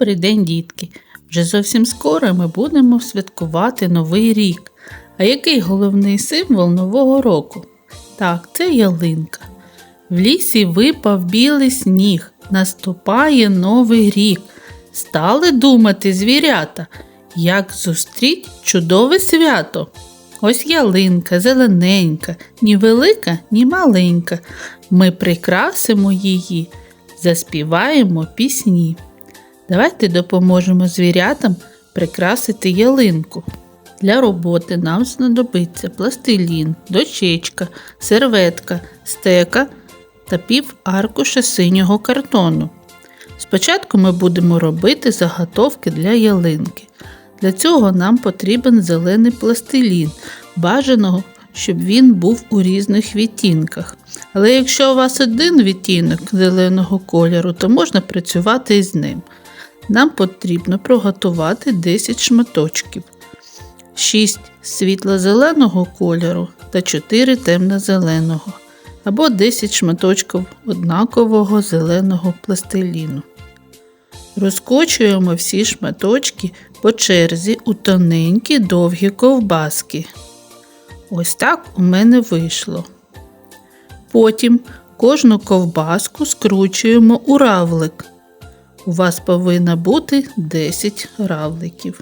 Добрий день, дітки! Вже зовсім скоро ми будемо святкувати Новий рік. А який головний символ Нового року? Так, це ялинка. В лісі випав білий сніг, наступає Новий рік. Стали думати звірята, як зустріть чудове свято. Ось ялинка, зелененька, ні велика, ні маленька. Ми прикрасимо її, заспіваємо пісні. Давайте допоможемо звірятам прикрасити ялинку. Для роботи нам знадобиться пластилін, дощечка, серветка, стека та пів аркуша синього картону. Спочатку ми будемо робити заготовки для ялинки. Для цього нам потрібен зелений пластилін, бажаного, щоб він був у різних відтінках. Але якщо у вас один відтінок зеленого кольору, то можна працювати із ним. Нам потрібно приготувати 10 шматочків, 6 світло-зеленого кольору та 4 темно-зеленого, або 10 шматочків однакового зеленого пластиліну. Розкочуємо всі шматочки по черзі у тоненькі довгі ковбаски. Ось так у мене вийшло. Потім кожну ковбаску скручуємо у равлик. У вас повинно бути 10 равликів.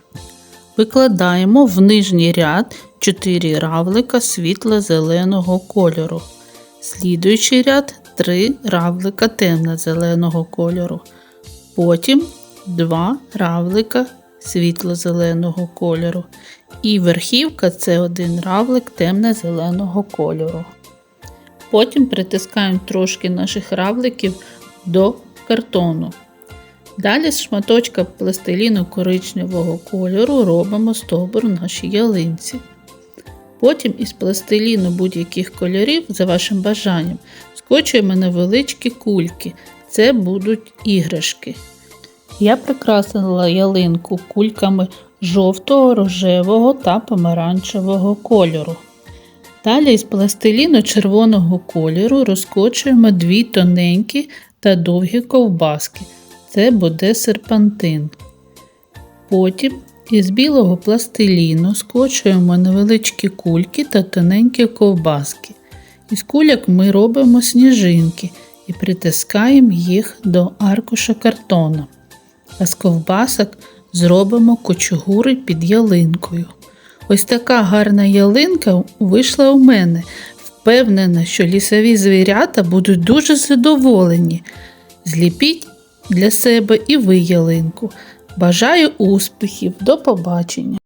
Викладаємо в нижній ряд 4 равлика світло-зеленого кольору. Слідуючий ряд 3 равлика темно-зеленого кольору. Потім 2 равлика світло-зеленого кольору. І верхівка це один равлик темно-зеленого кольору. Потім притискаємо трошки наших равликів до картону. Далі з шматочка пластиліну коричневого кольору робимо стовбур нашій ялинці. Потім із пластиліну будь-яких кольорів, за вашим бажанням, скочуємо невеличкі кульки. Це будуть іграшки. Я прикрасила ялинку кульками жовтого, рожевого та помаранчевого кольору. Далі із пластиліну червоного кольору розкочуємо дві тоненькі та довгі ковбаски. Це буде серпантин. Потім із білого пластиліну скочуємо невеличкі кульки та тоненькі ковбаски. Із куляк ми робимо сніжинки і притискаємо їх до аркуша картона. А з ковбасок зробимо кочугури під ялинкою. Ось така гарна ялинка вийшла у мене. Впевнена, що лісові звірята будуть дуже задоволені. Зліпіть для себе і ви ялинку. Бажаю успіхів, до побачення!